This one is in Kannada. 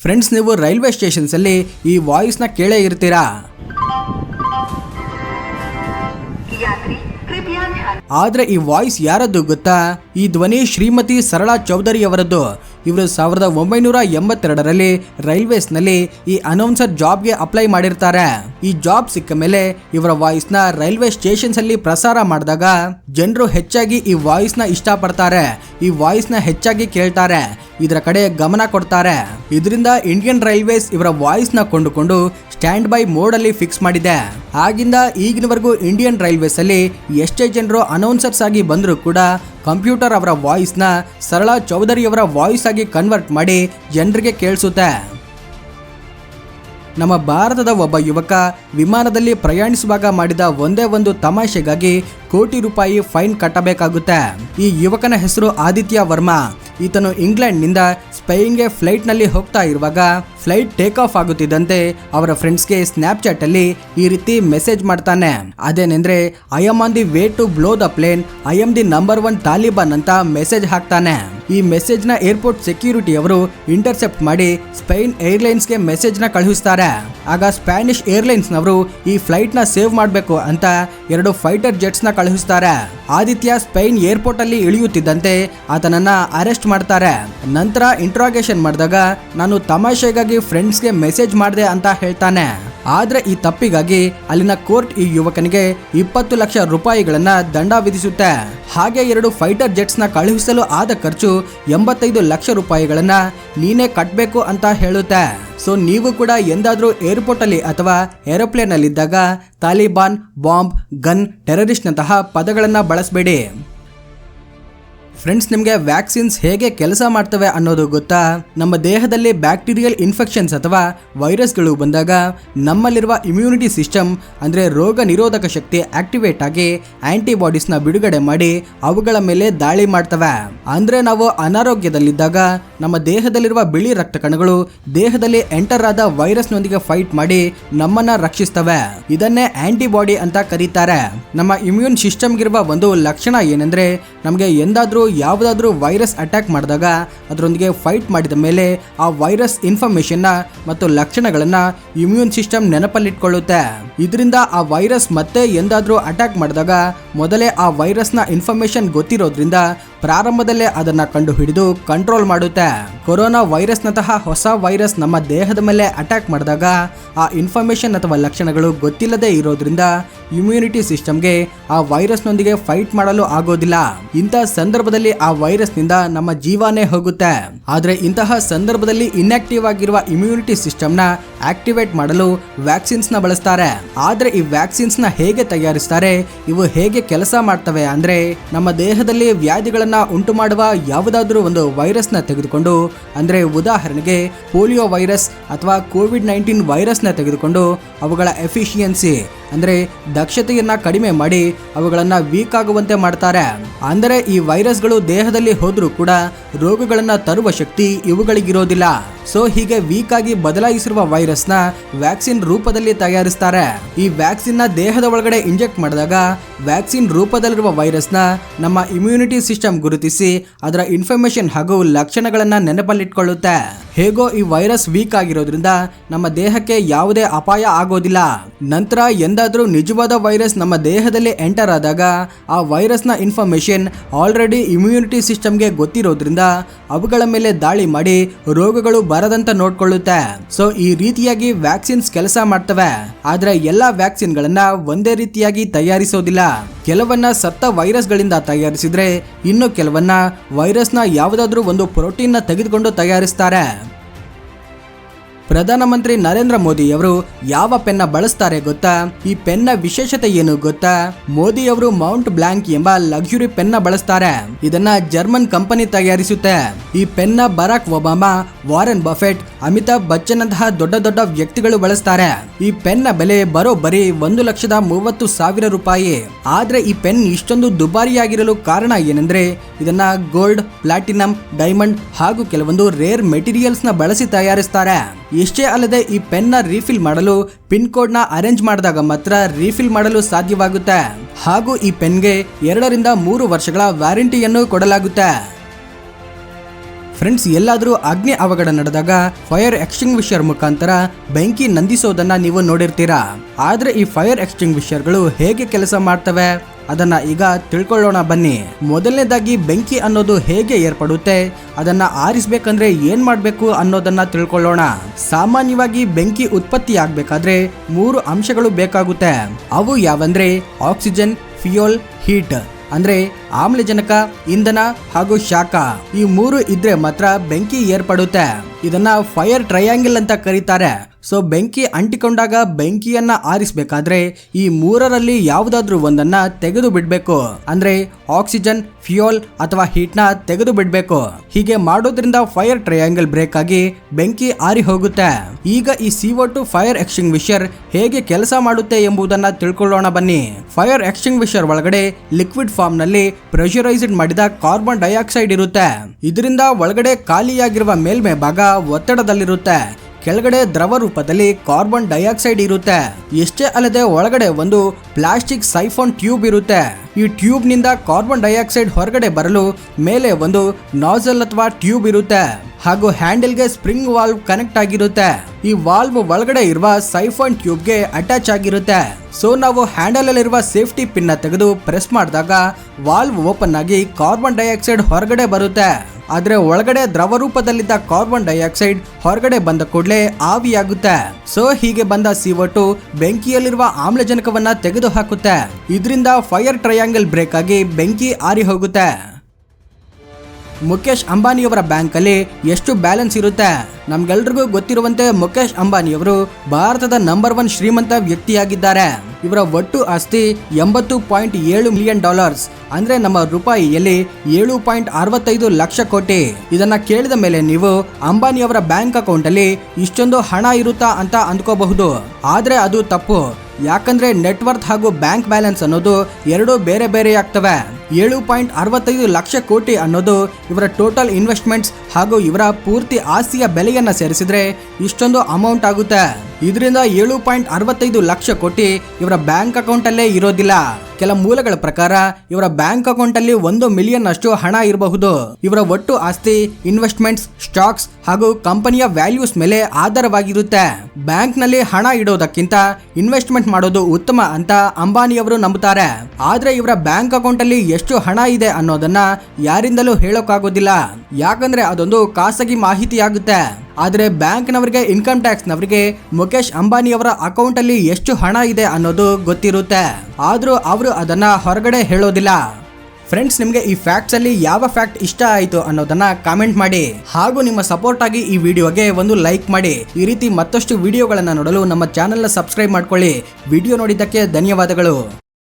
ಫ್ರೆಂಡ್ಸ್ ನೀವು ರೈಲ್ವೆ ಸ್ಟೇಷನ್ಸಲ್ಲಿ ಈ ವಾಯ್ಸ್ನ ಕೇಳೇ ಇರ್ತೀರಾ? ಆದ್ರೆ ಈ ವಾಯ್ಸ್ ಯಾರದ್ದು ಗೊತ್ತಾ? ಈ ಧ್ವನಿ ಶ್ರೀಮತಿ ಸರಳಾ ಚೌಧರಿ ಅವರದ್ದು ಇವರು ಸಾವಿರದ ಒಂಬೈನೂರ ಎಂಬತ್ತೆರಡರಲ್ಲಿ ರೈಲ್ವೇಸ್ನಲ್ಲಿ ಈ ಅನೌನ್ಸರ್ ಜಾಬ್ಗೆ ಅಪ್ಲೈ ಮಾಡಿರ್ತಾರೆ. ಈ ಜಾಬ್ ಸಿಕ್ಕ ಮೇಲೆ ಇವರ ವಾಯ್ಸ್ನ ರೈಲ್ವೆ ಸ್ಟೇಷನ್ಸ್ ಅಲ್ಲಿ ಪ್ರಸಾರ ಮಾಡಿದಾಗ ಜನರು ಹೆಚ್ಚಾಗಿ ಈ ವಾಯ್ಸ್ನ ಇಷ್ಟಪಡ್ತಾರೆ. ಈ ವಾಯ್ಸ್ನ ಹೆಚ್ಚಾಗಿ ಕೇಳ್ತಾರೆ. ಇದರ ಕಡೆ ಗಮನ ಕೊಡ್ತಾರೆ. ಇದರಿಂದ ಇಂಡಿಯನ್ ರೈಲ್ವೇಸ್ ಇವರ ವಾಯ್ಸ್ನ ಕೊಂಡುಕೊಂಡು ಸ್ಟ್ಯಾಂಡ್ ಬೈ ಮೋಡ್ ಅಲ್ಲಿ ಫಿಕ್ಸ್ ಮಾಡಿದೆ. ಆಗಿಂದ ಈಗಿನವರೆಗೂ ಇಂಡಿಯನ್ ರೈಲ್ವೇಸ್ ಅಲ್ಲಿ ಎಷ್ಟೇ ಜನರು ಅನೌನ್ಸರ್ಸ್ ಆಗಿ ಬಂದರೂ ಕೂಡ ಕಂಪ್ಯೂಟರ್ ಅವರ ವಾಯ್ಸ್ನ ಸರಳ ಚೌಧರಿ ಅವರ ವಾಯ್ಸ್ ಆಗಿ ಕನ್ವರ್ಟ್ ಮಾಡಿ ಜನರಿಗೆ ಕೇಳಿಸುತ್ತೆ. ನಮ್ಮ ಭಾರತದ ಒಬ್ಬ ಯುವಕ ವಿಮಾನದಲ್ಲಿ ಪ್ರಯಾಣಿಸುವಾಗ ಮಾಡಿದ ಒಂದೇ ಒಂದು ತಮಾಷೆಗಾಗಿ ಕೋಟಿ ರೂಪಾಯಿ ಫೈನ್ ಕಟ್ಟಬೇಕಾಗುತ್ತೆ. ಈ ಯುವಕನ ಹೆಸರು ಆದಿತ್ಯ ವರ್ಮಾ. ಈತನು ಇಂಗ್ಲೆಂಡ್ನಿಂದ ಸ್ಪೈನ್ಗೆ ಫ್ಲೈಟ್ನಲ್ಲಿ ಹೋಗ್ತಾ ಇರುವಾಗ ಫ್ಲೈಟ್ ಟೇಕ್ ಆಫ್ ಆಗುತ್ತಿದ್ದಂತೆ ಅವರ ಫ್ರೆಂಡ್ಸ್ಗೆ ಸ್ನ್ಯಾಪ್ಚಾಟ್ ಅಲ್ಲಿ ಈ ರೀತಿ ಮೆಸೇಜ್ ಮಾಡ್ತಾನೆ. ಅದೇನೆಂದ್ರೆ I am on the way to blow the plane I am the number one Taliban ಅಂತ ಮೆಸೇಜ್ ಹಾಕ್ತಾನೆ. ಈ ಮೆಸೇಜ್ನ ಏರ್ಪೋರ್ಟ್ ಸೆಕ್ಯೂರಿಟಿ ಅವರು ಇಂಟರ್ಸೆಪ್ಟ್ ಮಾಡಿ ಸ್ಪೈನ್ ಏರ್ಲೈನ್ಸ್ಗೆ ಮೆಸೇಜ್ನ ಕಳುಹಿಸ್ತಾರೆ. ಆಗ ಸ್ಪ್ಯಾನಿಷ್ ಏರ್ಲೈನ್ಸ್ ನವರು ಈ ಫ್ಲೈಟ್ನ ಸೇವ್ ಮಾಡಬೇಕು ಅಂತ ಎರಡು ಫೈಟರ್ ಜೆಟ್ಸ್ನ ಕಳುಹಿಸ್ತಾರೆ. ಆದಿತ್ಯ ಸ್ಪೈನ್ ಏರ್ಪೋರ್ಟ್ ಅಲ್ಲಿ ಇಳಿಯುತ್ತಿದ್ದಂತೆ ಆತನನ್ನ ಅರೆಸ್ಟ್ ಮಾಡ್ತಾರೆ. ನಂತರ ಇಂಟ್ರಾಗೇಷನ್ ಮಾಡಿದಾಗ, ನಾನು ತಮಾಷೆಗಾಗಿ ಫ್ರೆಂಡ್ಸ್ಗೆ ಮೆಸೇಜ್ ಮಾಡಿದೆ ಅಂತ ಹೇಳ್ತಾನೆ. ಆದ್ರೆ ಈ ತಪ್ಪಿಗಾಗಿ ಅಲ್ಲಿನ ಕೋರ್ಟ್ ಈ ಯುವಕನಿಗೆ ಇಪ್ಪತ್ತು ಲಕ್ಷ ರೂಪಾಯಿಗಳನ್ನ ದಂಡ ವಿಧಿಸುತ್ತೆ. ಹಾಗೆ ಎರಡು ಫೈಟರ್ ಜೆಟ್ಸ್ನ ಕಳುಹಿಸಲು ಆದ ಖರ್ಚು ಎಂಬತ್ತೈದು ಲಕ್ಷ ರೂಪಾಯಿಗಳನ್ನ ನೀನೇ ಕಟ್ಟಬೇಕು ಅಂತ ಹೇಳುತ್ತೆ. ಸೊ ನೀವು ಕೂಡ ಎಂದಾದರೂ ಏರ್ಪೋರ್ಟ್ ಅಲ್ಲಿ ಅಥವಾ ಏರೋಪ್ಲೇನ್ ಅಲ್ಲಿದ್ದಾಗ ತಾಲಿಬಾನ್, ಬಾಂಬ್, ಗನ್ ಟೆರರಿಸ್ಟ್ ನಂತಹ ಪದಗಳನ್ನ ಬಳಸಬೇಡಿ. ಫ್ರೆಂಡ್ಸ್ ನಿಮಗೆ ವ್ಯಾಕ್ಸಿನ್ಸ್ ಹೇಗೆ ಕೆಲಸ ಮಾಡ್ತವೆ ಅನ್ನೋದು ಗೊತ್ತಾ? ನಮ್ಮ ದೇಹದಲ್ಲಿ ಬ್ಯಾಕ್ಟೀರಿಯಲ್ ಇನ್ಫೆಕ್ಷನ್ಸ್ ಅಥವಾ ವೈರಸ್ಗಳು ಬಂದಾಗ ನಮ್ಮಲ್ಲಿರುವ ಇಮ್ಯುನಿಟಿ ಸಿಸ್ಟಮ್ ಅಂದರೆ ರೋಗ ನಿರೋಧಕ ಶಕ್ತಿ ಆಕ್ಟಿವೇಟ್ ಆಗಿ ಆಂಟಿಬಾಡೀಸ್ನ ಬಿಡುಗಡೆ ಮಾಡಿ ಅವುಗಳ ಮೇಲೆ ದಾಳಿ ಮಾಡ್ತವೆ. ಅಂದರೆ ನಾವು ಅನಾರೋಗ್ಯದಲ್ಲಿದ್ದಾಗ ನಮ್ಮ ದೇಹದಲ್ಲಿರುವ ಬಿಳಿ ರಕ್ತ ಕಣಗಳು ದೇಹದಲ್ಲಿ ಎಂಟರ್ ಆದ ವೈರಸ್ನೊಂದಿಗೆ ಫೈಟ್ ಮಾಡಿ ನಮ್ಮನ್ನ ರಕ್ಷಿಸ್ತವೆ. ಇದನ್ನೇ ಆಂಟಿಬಾಡಿ ಅಂತ ಕರೀತಾರೆ. ನಮ್ಮ ಇಮ್ಯೂನ್ ಸಿಸ್ಟಮ್ಗಿರುವ ಒಂದು ಲಕ್ಷಣ ಏನಂದ್ರೆ ನಮಗೆ ಎಂದಾದ್ರೂ ಯಾವುದಾದ್ರೂ ವೈರಸ್ ಅಟ್ಯಾಕ್ ಮಾಡಿದಾಗ ಅದರೊಂದಿಗೆ ಫೈಟ್ ಮಾಡಿದ ಮೇಲೆ ಆ ವೈರಸ್ ಇನ್ಫಾರ್ಮೇಶನ್ನ ಮತ್ತು ಲಕ್ಷಣಗಳನ್ನು ಇಮ್ಯೂನ್ ಸಿಸ್ಟಮ್ ನೆನಪಲ್ಲಿಟ್ಕೊಳ್ಳುತ್ತೆ. ಇದರಿಂದ ಆ ವೈರಸ್ ಮತ್ತೆ ಎಂದಾದರೂ ಅಟ್ಯಾಕ್ ಮಾಡಿದಾಗ ಮೊದಲೇ ಆ ವೈರಸ್ನ ಇನ್ಫಾರ್ಮೇಶನ್ ಗೊತ್ತಿರೋದ್ರಿಂದ ಪ್ರಾರಂಭದಲ್ಲೇ ಅದನ್ನ ಕಂಡು ಹಿಡಿದು ಕಂಟ್ರೋಲ್ ಮಾಡುತ್ತೆ. ಕೊರೋನಾ ವೈರಸ್ನಂತಹ ಹೊಸ ವೈರಸ್ ನಮ್ಮ ದೇಹದ ಮೇಲೆ ಅಟ್ಯಾಕ್ ಮಾಡಿದಾಗ ಆ ಇನ್ಫಾರ್ಮೇಶನ್ ಅಥವಾ ಲಕ್ಷಣಗಳು ಗೊತ್ತಿಲ್ಲದೆ ಇರೋದ್ರಿಂದ ಇಮ್ಯುನಿಟಿ ಸಿಸ್ಟಮ್ಗೆ ಆ ವೈರಸ್ನೊಂದಿಗೆ ಫೈಟ್ ಮಾಡಲು ಆಗೋದಿಲ್ಲ. ಇಂತಹ ಸಂದರ್ಭದಲ್ಲಿ ಆ ವೈರಸ್ನಿಂದ ನಮ್ಮ ಜೀವನೇ ಹೋಗುತ್ತೆ. ಆದರೆ ಇಂತಹ ಸಂದರ್ಭದಲ್ಲಿ ಇನ್ಆಕ್ಟಿವ್ ಆಗಿರುವ ಇಮ್ಯುನಿಟಿ ಸಿಸ್ಟಮ್ನ ಆಕ್ಟಿವೇಟ್ ಮಾಡಲು ವ್ಯಾಕ್ಸಿನ್ಸ್ನ ಬಳಸ್ತಾರೆ. ಆದರೆ ಈ ವ್ಯಾಕ್ಸಿನ್ಸ್ನ ಹೇಗೆ ತಯಾರಿಸ್ತಾರೆ, ಇವು ಹೇಗೆ ಕೆಲಸ ಮಾಡ್ತವೆ ಅಂದ್ರೆ ನಮ್ಮ ದೇಹದಲ್ಲಿ ವ್ಯಾಧಿಗಳನ್ನು ಉಂಟು ಮಾಡುವ ಯಾವುದಾದ್ರೂ ಒಂದು ವೈರಸ್ನ ತೆಗೆದುಕೊಂಡು, ಅಂದ್ರೆ ಉದಾಹರಣೆಗೆ ಪೋಲಿಯೋ ವೈರಸ್ ಅಥವಾ ಕೋವಿಡ್ ನೈನ್ಟೀನ್ ವೈರಸ್ನ ತೆಗೆದುಕೊಂಡು ಅವುಗಳ ಎಫಿಷಿಯನ್ಸಿ ಅಂದ್ರೆ ದಕ್ಷತೆಯನ್ನು ಕಡಿಮೆ ಮಾಡಿ ಅವುಗಳನ್ನು ವೀಕ್ ಆಗುವಂತೆ ಮಾಡ್ತಾರೆ. ಅಂದರೆ ಈ ವೈರಸ್ಗಳು ದೇಹದಲ್ಲಿ ಹೋದರೂ ಕೂಡ ರೋಗಗಳನ್ನು ತರುವ ಶಕ್ತಿ ಇವುಗಳಿಗಿರೋದಿಲ್ಲ. ಸೊ ಹೀಗೆ ವೀಕ್ ಆಗಿ ಬದಲಾಯಿಸಿರುವ ವೈರಸ್ನ ವ್ಯಾಕ್ಸಿನ್ ರೂಪದಲ್ಲಿ ತಯಾರಿಸ್ತಾರೆ. ಈ ವ್ಯಾಕ್ಸಿನ್ನ ದೇಹದ ಒಳಗಡೆ ಇಂಜೆಕ್ಟ್ ಮಾಡಿದಾಗ ವ್ಯಾಕ್ಸಿನ್ ರೂಪದಲ್ಲಿರುವ ವೈರಸ್ನ ನಮ್ಮ ಇಮ್ಯುನಿಟಿ ಸಿಸ್ಟಮ್ ಗುರುತಿಸಿ ಅದರ ಇನ್ಫಾರ್ಮೇಶನ್ ಹಾಗೂ ಲಕ್ಷಣಗಳನ್ನು ನೆನಪಲ್ಲಿಟ್ಕೊಳ್ಳುತ್ತೆ. ಹೇಗೋ ಈ ವೈರಸ್ ವೀಕ್ ಆಗಿರೋದ್ರಿಂದ ನಮ್ಮ ದೇಹಕ್ಕೆ ಯಾವುದೇ ಅಪಾಯ ಆಗೋದಿಲ್ಲ. ನಂತರ ಎಂದಾದರೂ ನಿಜವಾದ ವೈರಸ್ ನಮ್ಮ ದೇಹದಲ್ಲಿ ಎಂಟರ್ ಆದಾಗ ಆ ವೈರಸ್ನ ಇನ್ಫಾರ್ಮೇಶನ್ ಆಲ್ರೆಡಿ ಇಮ್ಯುನಿಟಿ ಸಿಸ್ಟಮ್ಗೆ ಗೊತ್ತಿರೋದ್ರಿಂದ ಅವುಗಳ ಮೇಲೆ ದಾಳಿ ಮಾಡಿ ರೋಗಗಳು ಬರದಂತ ನೋಡ್ಕೊಳ್ಳುತ್ತೆ. ಸೊ ಈ ರೀತಿಯಾಗಿ ವ್ಯಾಕ್ಸಿನ್ಸ್ ಕೆಲಸ ಮಾಡ್ತವೆ. ಆದರೆ ಎಲ್ಲಾ ವ್ಯಾಕ್ಸಿನ್ಗಳನ್ನು ಒಂದೇ ರೀತಿಯಾಗಿ ತಯಾರಿಸೋದಿಲ್ಲ. ಕೆಲವನ್ನ ಸತ್ತ ವೈರಸ್ಗಳಿಂದ ತಯಾರಿಸಿದ್ರೆ ಇನ್ನು ಕೆಲವನ್ನ ವೈರಸ್ನ ಯಾವುದಾದ್ರೂ ಒಂದು ಪ್ರೋಟೀನ್ನ ತೆಗೆದುಕೊಂಡು ತಯಾರಿಸ್ತಾರೆ. ಪ್ರಧಾನಮಂತ್ರಿ ನರೇಂದ್ರ ಮೋದಿ ಅವರು ಯಾವ ಪೆನ್ನ ಬಳಸ್ತಾರೆ ಗೊತ್ತಾ? ಈ ಪೆನ್ನ ವಿಶೇಷತೆ ಏನು ಗೊತ್ತಾ? ಮೋದಿ ಅವರು ಮೌಂಟ್ ಬ್ಲಾಂಕ್ ಎಂಬ ಲಕ್ಸುರಿ ಪೆನ್ನ ಬಳಸ್ತಾರೆ. ಇದನ್ನ ಜರ್ಮನ್ ಕಂಪನಿ ತಯಾರಿಸುತ್ತೆ. ಈ ಪೆನ್ನ Barack Obama, Warren Buffett Amitabh Bachchan ಅಂತಹ ದೊಡ್ಡ ದೊಡ್ಡ ವ್ಯಕ್ತಿಗಳು ಬಳಸ್ತಾರೆ. ಈ ಪೆನ್ನ ಬೆಲೆ ಬರೋಬ್ಬರಿ ಒಂದು ಲಕ್ಷದ ಮೂವತ್ತು ಸಾವಿರ ರೂಪಾಯಿ. ಆದ್ರೆ ಈ ಪೆನ್ ಇಷ್ಟೊಂದು ದುಬಾರಿಯಾಗಿರಲು ಕಾರಣ ಏನಂದ್ರೆ, ಇದನ್ನ ಗೋಲ್ಡ್, ಪ್ಲಾಟಿನಂ, ಡೈಮಂಡ್ ಹಾಗೂ ಕೆಲವೊಂದು ರೇರ್ ಮೆಟೀರಿಯಲ್ಸ್ನ ಬಳಸಿ ತಯಾರಿಸ್ತಾರೆ. ಇಷ್ಟೇ ಅಲ್ಲದೆ ಈ ಪೆನ್ನ ರೀಫಿಲ್ ಮಾಡಲು, ಪಿನ್ ಕೋಡ್ನ ಅರೇಂಜ್ ಮಾಡಿದಾಗ ಮಾತ್ರ ರೀಫಿಲ್ ಮಾಡಲು ಸಾಧ್ಯವಾಗುತ್ತೆ. ಹಾಗೂ ಈ ಪೆನ್ಗೆ ಎರಡರಿಂದ ಮೂರು ವರ್ಷಗಳ ವ್ಯಾರಂಟಿಯನ್ನು ಕೊಡಲಾಗುತ್ತೆ. ಫ್ರೆಂಡ್ಸ್, ಎಲ್ಲಾದರೂ ಅಗ್ನಿ ಅವಘಡ ನಡೆದಾಗ ಫೈರ್ ಎಕ್ಸ್ಟಿಂಗ್ವಿಷರ್ ಮುಖಾಂತರ ಬೆಂಕಿ ನಂದಿಸೋದನ್ನ ನೀವು ನೋಡಿರ್ತೀರಾ? ಆದ್ರೆ ಈ ಫೈರ್ ಎಕ್ಸ್ಟಿಂಗ್ವಿಷರ್ಗಳು ಹೇಗೆ ಕೆಲಸ ಮಾಡ್ತವೆ? ಅದನ್ನ ಈಗ ತಿಳ್ಕೊಳ್ಳೋಣ ಬನ್ನಿ. ಮೊದಲನೇದಾಗಿ ಬೆಂಕಿ ಅನ್ನೋದು ಹೇಗೆ ಏರ್ಪಡುತ್ತೆ? ಅದನ್ನ ಆರಿಸ್ಬೇಕಂದ್ರೆ ಏನ್ ಮಾಡಬೇಕು ಅನ್ನೋದನ್ನ ತಿಳ್ಕೊಳ್ಳೋಣ. ಸಾಮಾನ್ಯವಾಗಿ ಬೆಂಕಿ ಉತ್ಪತ್ತಿ ಆಗ್ಬೇಕಾದ್ರೆ ಮೂರು ಅಂಶಗಳು ಬೇಕಾಗುತ್ತೆ. ಅವು ಯಾವಂದ್ರೆ? Oxygen fuel heat. ಅಂದ್ರೆ ಆಮ್ಲಜನಕ, ಇಂಧನ ಹಾಗೂ ಶಾಖ. ಈ ಮೂರು ಇದ್ರೆ ಮಾತ್ರ ಬೆಂಕಿ ಏರ್ಪಡುತ್ತೆ. ಇದನ್ನ ಫೈರ್ ಟ್ರಯಾಂಗಲ್ ಅಂತ ಕರೀತಾರೆ. ಸೊ ಬೆಂಕಿ ಅಂಟಿಕೊಂಡಾಗ ಬೆಂಕಿಯನ್ನ ಆರಿಸಬೇಕಾದ್ರೆ ಈ ಮೂರರಲ್ಲಿ ಯಾವುದಾದ್ರೂ ಒಂದನ್ನ ತೆಗೆದು ಬಿಡಬೇಕು ಅಂದ್ರೆ ಆಕ್ಸಿಜನ್, ಫ್ಯೂಯಲ್ ಅಥವಾ ಹೀಟ್ನ ತೆಗೆದು ಬಿಡಬೇಕು ಹೀಗೆ ಮಾಡೋದ್ರಿಂದ ಫೈರ್ ಟ್ರಯಾಂಗಲ್ ಬ್ರೇಕ್ ಆಗಿ ಬೆಂಕಿ ಆರಿ ಹೋಗುತ್ತೆ. ಈಗ ಈ ಸಿಒ ಟು ಫೈರ್ ಎಕ್ಸ್ಟಿಂಗ್ವಿಷರ್ ಹೇಗೆ ಕೆಲಸ ಮಾಡುತ್ತೆ ಎಂಬುದನ್ನ ತಿಳ್ಕೊಳ್ಳೋಣ ಬನ್ನಿ. ಫೈರ್ ಎಕ್ಸ್ಟಿಂಗ್ವಿಷರ್ ಒಳಗಡೆ ಲಿಕ್ವಿಡ್ ಫಾರ್ಮ್ನಲ್ಲಿ ಪ್ರೆಷರೈಸ್ಡ್ ಮಾಡಿದ ಕಾರ್ಬನ್ ಡೈಆಕ್ಸೈಡ್ ಇರುತ್ತೆ. ಇದರಿಂದ ಒಳಗಡೆ ಖಾಲಿಯಾಗಿರುವ ಮೇಲ್ಮೈ ಭಾಗ ಒತ್ತಡದಲ್ಲಿರುತ್ತೆ. ಕೆಳಗಡೆ ದ್ರವ ರೂಪದಲ್ಲಿ ಕಾರ್ಬನ್ ಡೈಆಕ್ಸೈಡ್ ಇರುತ್ತೆ. ಎಷ್ಟೇ ಅಲ್ಲದೆ ಒಳಗಡೆ ಒಂದು ಪ್ಲಾಸ್ಟಿಕ್ ಸೈಫೋನ್ ಟ್ಯೂಬ್ ಇರುತ್ತೆ. ಈ ಟ್ಯೂಬ್ನಿಂದ ಕಾರ್ಬನ್ ಡೈಆಕ್ಸೈಡ್ ಹೊರಗಡೆ ಬರಲು ಮೇಲೆ ಒಂದು ನಾಜಲ್ ಅಥವಾ ಟ್ಯೂಬ್ ಇರುತ್ತೆ. ಹಾಗೂ ಹ್ಯಾಂಡಲ್ಗೆ ಸ್ಪ್ರಿಂಗ್ ವಾಲ್ವ್ ಕನೆಕ್ಟ್ ಆಗಿರುತ್ತೆ. ಈ ವಾಲ್ವ್ ಒಳಗಡೆ ಇರುವ ಸೈಫೋನ್ ಟ್ಯೂಬ್ಗೆ ಅಟ್ಯಾಚ್ ಆಗಿರುತ್ತೆ. ಸೊ ನಾವು ಹ್ಯಾಂಡಲ್ ಅಲ್ಲಿರುವ ಸೇಫ್ಟಿ ಪಿನ್ ತೆಗೆದು ಪ್ರೆಸ್ ಮಾಡಿದಾಗ ವಾಲ್ವ್ ಓಪನ್ ಆಗಿ ಕಾರ್ಬನ್ ಡೈಆಕ್ಸೈಡ್ ಹೊರಗಡೆ ಬರುತ್ತೆ. ಆದ್ರೆ ಒಳಗಡೆ ದ್ರವ ರೂಪದಲ್ಲಿದ್ದ ಕಾರ್ಬನ್ ಡೈಆಕ್ಸೈಡ್ ಹೊರಗಡೆ ಬಂದ ಕೂಡಲೇ ಆವಿಯಾಗುತ್ತೆ. ಸೊ ಹೀಗೆ ಬಂದ ಸಿಒ ಟು ಬೆಂಕಿಯಲ್ಲಿರುವ ಆಮ್ಲಜನಕವನ್ನ ತೆಗೆದು ಹಾಕುತ್ತೆ ಇದರಿಂದ ಫೈರ್ ಟ್ರಯಾಂಗಲ್ ಬ್ರೇಕ್ ಆಗಿ ಬೆಂಕಿ ಆರಿ ಹೋಗುತ್ತೆ ಮುಖೇಶ್ ಅಂಬಾನಿಯವರ ಬ್ಯಾಂಕಲ್ಲಿ ಎಷ್ಟು ಬ್ಯಾಲೆನ್ಸ್ ಇರುತ್ತೆ? ನಮ್ಗೆಲ್ರಿಗೂ ಗೊತ್ತಿರುವಂತೆ ಮುಖೇಶ್ ಅಂಬಾನಿಯವರು ಭಾರತದ ನಂಬರ್ ಒನ್ ಶ್ರೀಮಂತ ವ್ಯಕ್ತಿಯಾಗಿದ್ದಾರೆ. ಇವರ ಒಟ್ಟು ಆಸ್ತಿ ಎಂಬತ್ತು ಪಾಯಿಂಟ್ ಏಳು ಮಿಲಿಯನ್ ಡಾಲರ್ಸ್ ಅಂದ್ರೆ ನಮ್ಮ ರೂಪಾಯಿಯಲ್ಲಿ ಏಳು ಪಾಯಿಂಟ್ ಅರವತ್ತೈದು ಲಕ್ಷ ಕೋಟಿ. ಇದನ್ನ ಕೇಳಿದ ಮೇಲೆ ನೀವು ಅಂಬಾನಿಯವರ ಬ್ಯಾಂಕ್ ಅಕೌಂಟ್ ಅಲ್ಲಿ ಇಷ್ಟೊಂದು ಹಣ ಇರುತ್ತಾ ಅಂತ ಅಂದ್ಕೋಬಹುದು. ಆದ್ರೆ ಅದು ತಪ್ಪು. ಯಾಕಂದ್ರೆ ನೆಟ್ವರ್ತ್ ಹಾಗೂ ಬ್ಯಾಂಕ್ ಬ್ಯಾಲೆನ್ಸ್ ಅನ್ನೋದು ಎರಡು ಬೇರೆ ಬೇರೆ ಆಗ್ತವೆ ಏಳು ಪಾಯಿಂಟ್ ಅರವತ್ತೈದು ಲಕ್ಷ ಕೋಟಿ ಅನ್ನೋದು ಇವರ ಟೋಟಲ್ ಇನ್ವೆಸ್ಟ್ಮೆಂಟ್ಸ್ ಹಾಗೂ ಇವರ ಪೂರ್ತಿ ಆಸ್ತಿಯ ಬೆಲೆಯನ್ನ ಸೇರಿಸಿದ್ರೆ ಇಷ್ಟೊಂದು ಅಮೌಂಟ್ ಆಗುತ್ತೆ. ಇದರಿಂದ ಏಳು ಪಾಯಿಂಟ್ ಅರವತ್ತೈದು ಲಕ್ಷ ಕೋಟಿ ಇವರ ಬ್ಯಾಂಕ್ ಅಕೌಂಟ್ ಅಲ್ಲೇ ಇರೋದಿಲ್ಲ. ಕೆಲ ಮೂಲಗಳ ಪ್ರಕಾರ ಇವರ ಬ್ಯಾಂಕ್ ಅಕೌಂಟ್ ಅಲ್ಲಿ ಒಂದು ಮಿಲಿಯನ್ ಅಷ್ಟು ಹಣ ಇರಬಹುದು. ಇವರ ಒಟ್ಟು ಆಸ್ತಿ ಇನ್ವೆಸ್ಟ್ಮೆಂಟ್ಸ್ ಸ್ಟಾಕ್ಸ್ ಹಾಗೂ ಕಂಪನಿಯ ವ್ಯಾಲ್ಯೂಸ್ ಮೇಲೆ ಆಧಾರವಾಗಿರುತ್ತೆ. ಬ್ಯಾಂಕ್ನಲ್ಲಿ ಹಣ ಇಡೋದಕ್ಕಿಂತ ಇನ್ವೆಸ್ಟ್ಮೆಂಟ್ ಮಾಡೋದು ಉತ್ತಮ ಅಂತ ಅಂಬಾನಿಯವರು ನಂಬುತ್ತಾರೆ. ಆದ್ರೆ ಇವರ ಬ್ಯಾಂಕ್ ಅಕೌಂಟ್ ಅಲ್ಲಿ ಎಷ್ಟು ಹಣ ಇದೆ ಅನ್ನೋದನ್ನ ಯಾರಿಂದಲೂ ಹೇಳೋಕ್ಕಾಗೋದಿಲ್ಲ. ಯಾಕಂದ್ರೆ ಅದೊಂದು ಖಾಸಗಿ ಮಾಹಿತಿಯಾಗುತ್ತೆ. ಆದರೆ ಬ್ಯಾಂಕ್ನವರಿಗೆ ಇನ್ಕಮ್ ಟ್ಯಾಕ್ಸ್ ನವರಿಗೆ ಮುಖೇಶ್ ಅಂಬಾನಿ ಅವರ ಅಕೌಂಟ್ ಅಲ್ಲಿ ಎಷ್ಟು ಹಣ ಇದೆ ಅನ್ನೋದು ಗೊತ್ತಿರುತ್ತೆ. ಆದರೂ ಅವರು ಅದನ್ನ ಹೊರಗಡೆ ಹೇಳೋದಿಲ್ಲ. ಫ್ರೆಂಡ್ಸ್, ನಿಮಗೆ ಈ ಫ್ಯಾಕ್ಟ್ಸ್ ಅಲ್ಲಿ ಯಾವ ಫ್ಯಾಕ್ಟ್ ಇಷ್ಟ ಆಯಿತು ಅನ್ನೋದನ್ನ ಕಾಮೆಂಟ್ ಮಾಡಿ. ಹಾಗೂ ನಿಮ್ಮ ಸಪೋರ್ಟ್ ಆಗಿ ಈ ವಿಡಿಯೋಗೆ ಒಂದು ಲೈಕ್ ಮಾಡಿ. ಈ ರೀತಿ ಮತ್ತಷ್ಟು ವಿಡಿಯೋಗಳನ್ನು ನೋಡಲು ನಮ್ಮ ಚಾನೆಲ್ನ ಸಬ್ಸ್ಕ್ರೈಬ್ ಮಾಡ್ಕೊಳ್ಳಿ. ವಿಡಿಯೋ ನೋಡಿದ್ದಕ್ಕೆ ಧನ್ಯವಾದಗಳು.